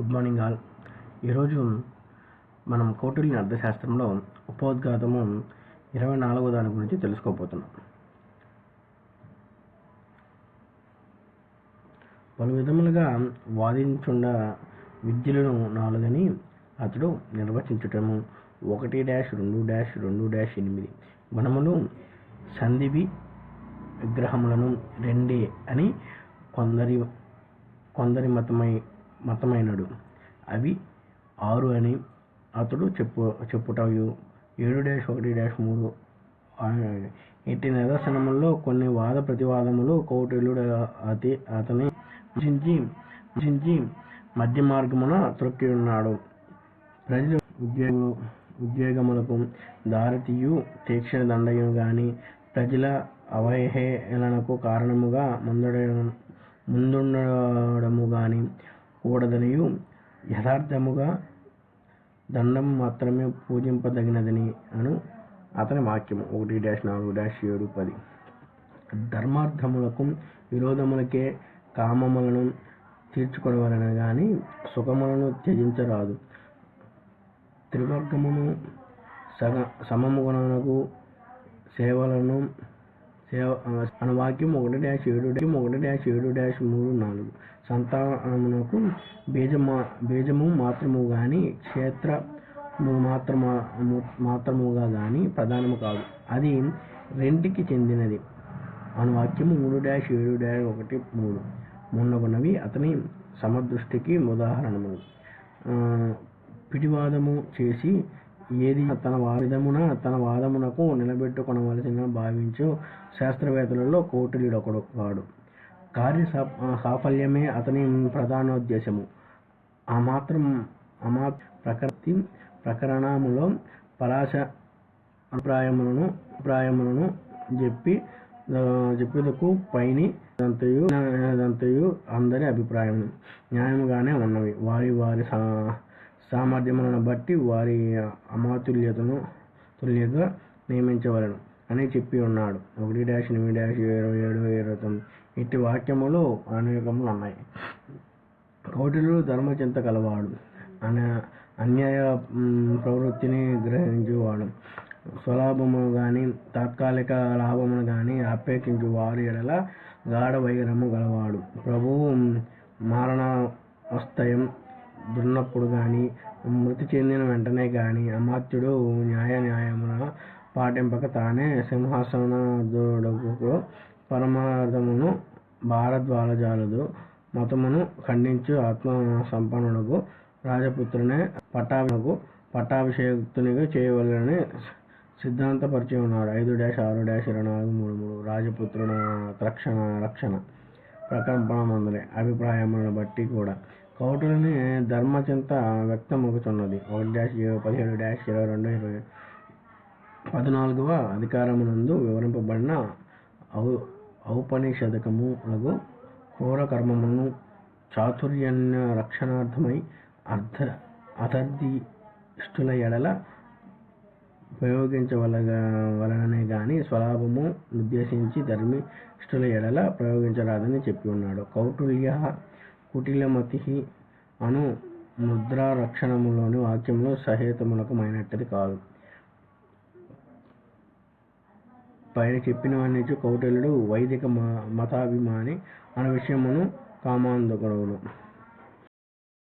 Good morning all. ఈరోజు మనం కౌటిల్య అర్థశాస్త్రంలో ఉపోద్ఘాతము ఇరవై నాలుగో దాని గురించి తెలుసుకోబోతున్నాం. పలు విధములుగా వాదించుండ విద్యలను నాలుగని అతడు నిర్వచించుటము. ఒకటి డాష్ రెండు డాష్ రెండు డాష్ ఎనిమిది. గుణములు సంధివి విగ్రహములను రెండే అని కొందరి కొందరి మతమై మతమైనడు. అవి ఆరు అని అతడు చెప్పు చెప్పుటయు. ఏడు డాష్ ఒకటి డాష్ మూడు. ఇట్టి నిదర్శనముల్లో కొన్ని వాద ప్రతివాదములు కోటిలుడు అతి అతని చించి మధ్య మార్గమున త్రొక్కి ఉన్నాడు ప్రజలు ఉద్యోగులు ఉద్యోగములకు దారితీయు తీక్షణ దండయును గాని ప్రజల అవహేళనకు కారణముగా ముందు ముందుండడము గాని కూడదనియు. యథార్థముగా దండం మాత్రమే పూజింపదగినదని అను అతని వాక్యము. ఒకటి డాష్ నాలుగు డాష్ ఏడు పది. ధర్మార్థములకు విరోధములకే కామములను తీర్చుకొనవలన కానీ సుఖములను త్యజించరాదు. త్రివర్గమును సగ సమముగుణకు సేవలను సేవ అను వాక్యం ఒకటి డాష్ ఏడు డాష్ ఒకటి డాష్ ఏడు డాష్ మూడు నాలుగు. సంతానమునకు బీజమా బీజము మాత్రము కానీ క్షేత్ర మాత్రమా మాత్రముగా కానీ ప్రధానము కాదు. అది రెంటికి చెందినది. అను వాక్యము మూడు డాష్ ఏడు డాష్ ఒకటి మూడు. మొన్నగున్నవి అతని సమదృష్టికి ఉదాహరణము. పిడివాదము చేసి ఏది తన వాదమున తన వాదమునకు నిలబెట్టుకొనవలసిన భావించు శాస్త్రవేత్తలలో కౌటిల్యుడొకడు వాడు. కార్య సాఫల్యమే అతని ప్రధానోద్దేశము. ఆ మాత్రం అమా ప్రకృతి ప్రకరణములో పరాశ అభిప్రాయములను అభిప్రాయములను చెప్పి చెప్పుటకు పైని దంతయు దంతయు అందరి అభిప్రాయం న్యాయముగానే ఉన్నవి. వారి వారి సామర్థ్యములను బట్టి వారి అమాతుల్యతను తుల్యగా నియమించవలను. అని చెప్పి ఉన్నాడు. ఒకటి డాష్ ఎనిమిది డాష్ ఇరవై ఏడు ఇరవై తొమ్మిది ఇట్టి వాక్యములు అనేకములు ఉన్నాయి. కోటిలో ధర్మచింత కలవాడు. అనే అన్యాయ ప్రవృత్తిని గ్రహించేవాడు. స్వలాభమును కానీ తాత్కాలిక లాభమును కానీ అపేక్షించు వారి ఎడల గాఢ వైరము గలవాడు. ప్రభువు మారణవస్తయం దున్నప్పుడు కానీ మృతి చెందిన వెంటనే కానీ అమాత్యుడు న్యాయ న్యాయమున పాటింపక తానే సింహాసనదుడకు పరమార్థమును భారద్వాజాలదు మతమును ఖండించు ఆత్మ సంపన్నుడకు రాజపుత్రునే పట్టాభికు పట్టాభిషేక్తునిగా చేయవలనని సిద్ధాంతపరిచి ఉన్నారు ఐదు డాష్ ఆరు డాష్ ఇరవై నాలుగు మూడు మూడు. రాజపుత్రుల రక్షణ రక్షణ ప్రకంపన మందులే అభిప్రాయములను బట్టి కూడా. కౌటులని ధర్మచింత వ్యక్తమవుతున్నది ఒకటి డాష్ పదిహేడు డాష్ ఇరవై రెండు ఇరవై పద్నాలుగవ అధికారమునందు వివరింపబడిన ఔ ఔపనిషదకములకు క్రూర కర్మమును చాతుర్యన్య రక్షణార్థమై అర్ధ అతర్దిష్టుల ఎడల ప్రయోగించవలగ వలననే గాని స్వలాభము ఉద్దేశించి ధర్మిష్ఠుల ఎడల ప్రయోగించరాదని చెప్పి ఉన్నాడు కౌటుల్య కుటిలమతి అను ముద్రారక్షణములోని వాక్యములు సహేతములకమైనట్టది కాదు. పైన చెప్పినవన్నీ కౌటిల్యుడు వైదిక మతాభిమాని అనే విషయమును కామాంధకుడు